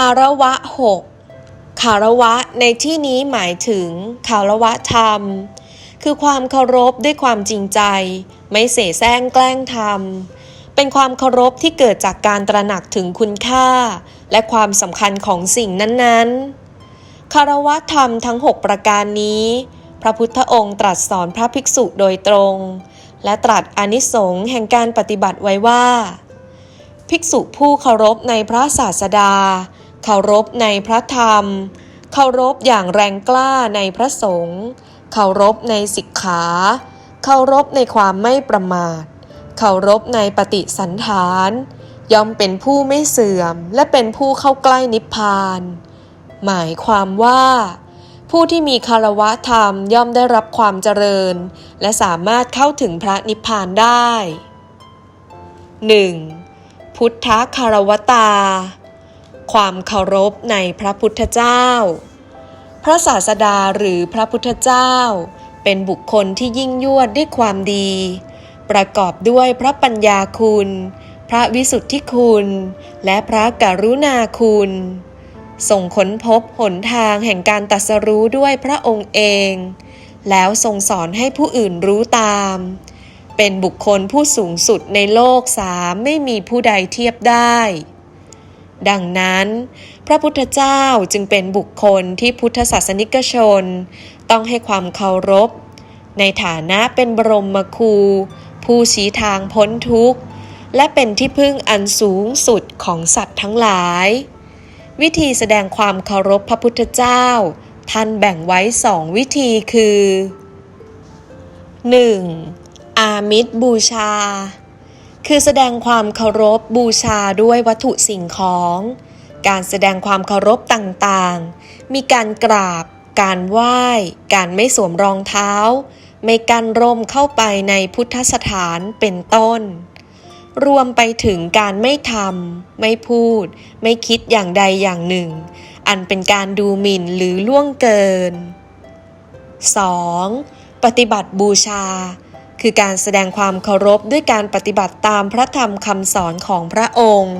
ารวะหกคารวะในที่นี้หมายถึงคารวะธรรม คือความเคารพด้วยความจริงใจ ไม่เสแสร้งแกล้งทำเป็นความเคารพที่เกิดจากการตระหนักถึงคุณค่า และความสำคัญของสิ่งนั้นๆคารวะธรรมทั้ง 6 ประการนี้ พระพุทธองค์ตรัสสอนพระภิกษุโดยตรง และตรัสอนิสงส์แห่งการปฏิบัติไว้ว่า ภิกษุผู้เคารพในพระศาสดา เคารพในพระธรรม เคารพอย่างแรงกล้าในพระสงฆ์ เคารพในสิกขา เคารพในความไม่ประมาท เคารพในปฏิสันฐาน ย่อมเป็นผู้ไม่เสื่อมและเป็นผู้เข้าใกล้นิพพาน หมายความว่า ผู้ที่มีคารวะธรรมย่อมได้รับความเจริญ และสามารถเข้าถึงพระนิพพานได้ 1. พุทธคารวตา ความเคารพในพระพุทธเจ้า พระศาสดาหรือพระพุทธเจ้า เป็นบุคคลที่ยิ่งยวดด้วยความดี ประกอบด้วยพระปัญญาคุณ พระวิสุทธิคุณ และพระกรุณาคุณ ส่งค้นพบหนทางแห่งการตัสรู้ด้วยพระองค์เอง แล้วทรงสอนให้ผู้อื่นรู้ตาม เป็นบุคคลผู้สูงสุดในโลกสามไม่มีผู้ใดเทียบได้ ดังนั้น พระพุทธเจ้าจึงเป็นบุคคลที่พุทธศาสนิกชน ต้องให้ความเคารพ ในฐานะเป็นบรมครู ผู้ชี้ทางพ้นทุกข์ และเป็นที่พึ่งอันสูงสุดของสัตว์ทั้งหลาย วิธีแสดงความเคารพพระพุทธเจ้า ท่านแบ่งไว้สองวิธีคือ 1. อามิตรบูชา คือแสดงความเคารพบูชาด้วยวัตถุสิ่งของ การแสดงความเคารพต่างๆ มีการกราบ การไหว้ การไม่สวมรองเท้า ไม่กันร่มเข้าไปในพุทธสถานเป็นต้น รวมไปถึงการไม่ทำไม่พูด ไม่คิดอย่างใดอย่างหนึ่ง อันเป็นการดูหมิ่นหรือล่วงเกิน 2. ปฏิบัติบูชา คือการแสดงความเคารพด้วยการปฏิบัติตามพระธรรมคำสอนของพระองค์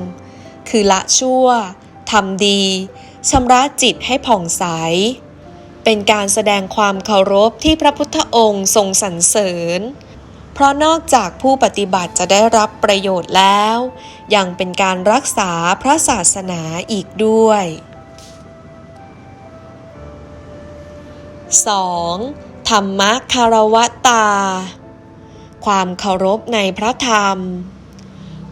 คือละชั่วทำดีชำระจิตให้ผ่องใส เป็นการแสดงความเคารพที่พระพุทธองค์ทรงสรรเสริญ เพราะนอกจากผู้ปฏิบัติจะได้รับประโยชน์แล้ว ยังเป็นการรักษาพระศาสนาอีกด้วย 2. ธรรมคารวตา ความเคารพในพระธรรม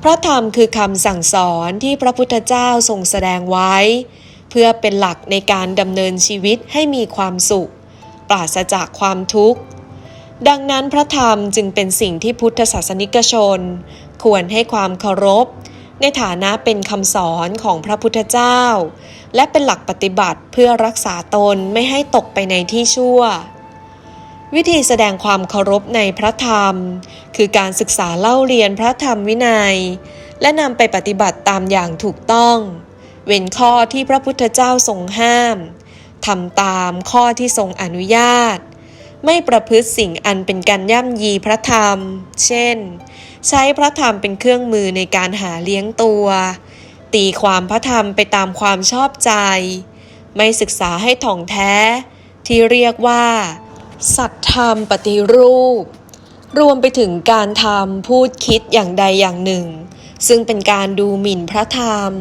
พระธรรมคือคำสั่งสอนที่พระพุทธเจ้าทรงแสดงไว้ เพื่อเป็นหลักในการดำเนินชีวิตให้มีความสุข ปราศจากความทุกข์ ดังนั้นพระธรรมจึงเป็นสิ่งที่พุทธศาสนิกชน ควรให้ความเคารพ ในฐานะเป็นคำสอนของพระพุทธเจ้า และเป็นหลักปฏิบัติเพื่อรักษาตนไม่ให้ตกไปในที่ชั่ว วิธีแสดงความเคารพในพระธรรม คือการศึกษาเล่าเรียนพระธรรมวินัย และนำไปปฏิบัติตามอย่างถูกต้อง เว้นข้อที่พระพุทธเจ้าทรงห้ามทำตามข้อที่ทรงอนุญาต ไม่ประพฤติสิ่งอันเป็นการย่ำยีพระธรรม เช่น ใช้พระธรรมเป็นเครื่องมือในการหาเลี้ยงตัว ตีความพระธรรมไปตามความชอบใจ ไม่ศึกษาให้ถ่องแท้ ที่เรียกว่า สัตธรรมปฏิรูป รวมไปถึงการทำพูดคิดอย่างใดอย่างหนึ่ง ซึ่งเป็นการดูหมิ่นพระธรรม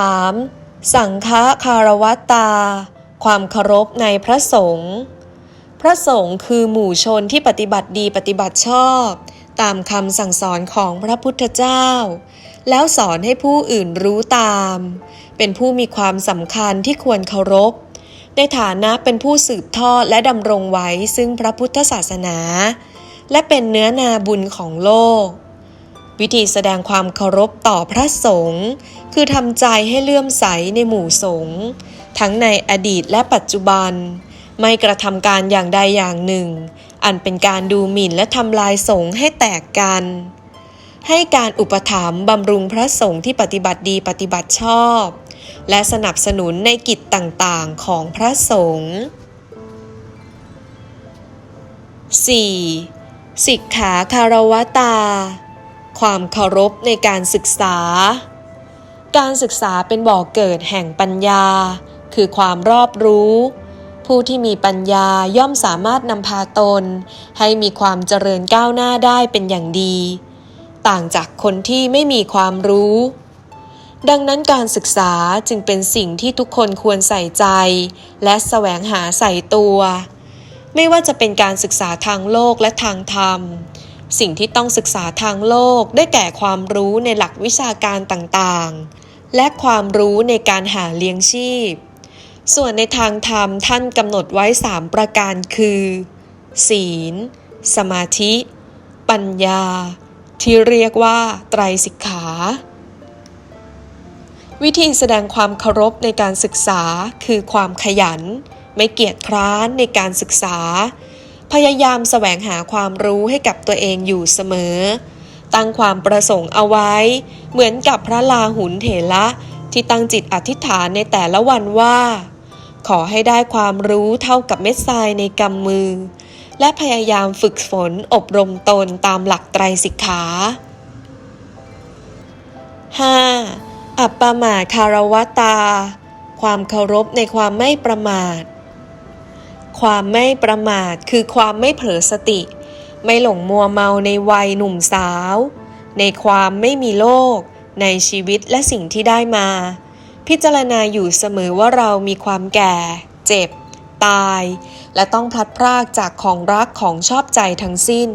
3. สังฆคารวตา ความเคารพในพระสงฆ์พระสงฆ์คือหมู่ชนที่ปฏิบัติดีปฏิบัติชอบ ตามคำสั่งสอนของพระพุทธเจ้า แล้วสอนให้ผู้อื่นรู้ตาม เป็นผู้มีความสำคัญที่ควรเคารพ ในฐานะเป็นผู้สืบทอดและดำรงไว้ซึ่งพระพุทธศาสนา และเป็นเนื้อนาบุญของโลก วิธีแสดงความเคารพต่อพระสงฆ์คือทำใจให้เลื่อมใสในหมู่สงฆ์ทั้งในอดีตและปัจจุบัน ไม่กระทำการอย่างใดอย่างหนึ่ง อันเป็นการดูหมิ่นและทำลายสงฆ์ให้แตกกัน ให้การอุปถัมภ์บำรุงพระสงฆ์ที่ปฏิบัติดีปฏิบัติชอบ และสนับสนุนในกิจต่างๆของพระสงฆ์ 4. สิกขาคารวตา ความเคารพในการศึกษา การศึกษาเป็นบ่อกเกิดแห่งปัญญา คือความรอบรู้ ผู้ที่มีปัญญาย่อมสามารถนำพาตน ให้มีความเจริญก้าวหน้าได้เป็นอย่างดี ต่างจากคนที่ไม่มีความรู้ ดังนั้นการศึกษาจึงเป็นสิ่งที่ทุกคนควรใส่ใจ และแสวงหาใส่ตัว ไม่ว่าจะเป็นการศึกษาทางโลกและทางธรรม สิ่งที่ต้องศึกษาทางโลกได้แก่ความรู้ในหลักวิชาการต่างๆ และความรู้ในการหาเลี้ยงชีพ ส่วนในทางธรรมท่านกำหนดไว้ 3 ประการคือ ศีล สมาธิ ปัญญา ที่เรียกว่าไตรสิกขา วิธีแสดงความเคารพในการศึกษาคือความขยัน ไม่เกียจคร้านในการศึกษา พยายามแสวงหาความรู้ให้กับตัวเองอยู่เสมอ ตั้งความประสงค์เอาไว้ เหมือนกับพระลาหุนเถระที่ตั้งจิตอธิษฐานในแต่ละวันว่า ขอให้ได้ความรู้เท่ากับเม็ดทรายในกำมือ และพยายามฝึกฝนอบรมตนตามหลักไตรสิกขา 5. อัปปมาคารวตา ความเคารพในความไม่ประมาท ความไม่ประมาทคือความไม่เผลอสติ ไม่หลงมัวเมาในวัยหนุ่มสาว ในความไม่มีโลก ในชีวิตและสิ่งที่ได้มา พิจารณาอยู่เสมอว่าเรามีความแก่ เจ็บ ตาย และต้องพลัดพรากจากของรักของชอบใจทั้งสิ้น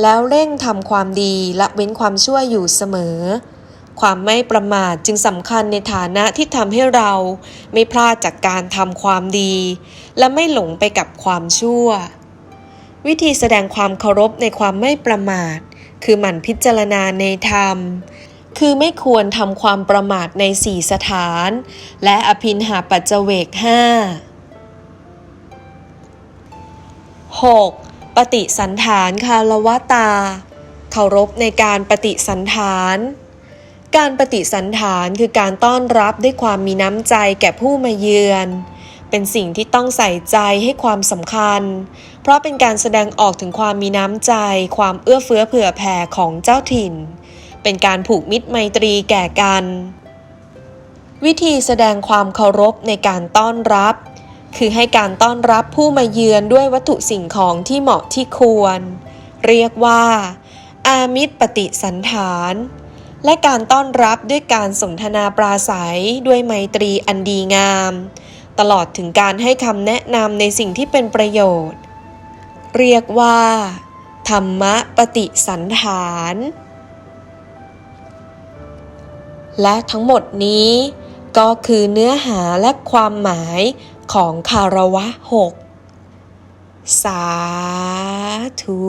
แล้วเร่งทำความดีละเว้นความชั่วอยู่เสมอ ความไม่ประมาทจึงสำคัญในฐานะที่ทำให้เราไม่พลาดจากการทำความดี และไม่หลงไปกับความชั่ว วิธีแสดงความเคารพในความไม่ประมาท คือหมั่นพิจารณาในธรรม คือไม่ควรทำความประมาทในสี่สถาน และอภินหาปัจเจเวกห้า 6. ปฏิสันฐานคารวตา เคารพในการปฏิสันฐาน การปฏิสันฐานคือการต้อนรับด้วยความมีน้ำใจแก่ผู้มาเยือน เป็นสิ่งที่ต้องใส่ใจให้ความสำคัญ เพราะเป็นการแสดงออกถึงความมีน้ำใจ ความเอื้อเฟื้อเผื่อแผ่ของเจ้าถิ่น เป็นการผูกมิตรไมตรีแก่กัน วิธีแสดงความเคารพในการต้อนรับ คือให้การต้อนรับผู้มาเยือนด้วยวัตถุสิ่งของที่เหมาะที่ควร เรียกว่า อามิตรปฏิสันฐาน และการต้อนรับด้วยการสนทนาปราศัยด้วยไมตรีอันดีงาม ตลอดถึงการให้คำแนะนำในสิ่งที่เป็นประโยชน์ เรียกว่า ธรรมปฏิสันฐาน และทั้งหมดนี้ก็คือเนื้อหาและความหมายของคารวะหกสาธุ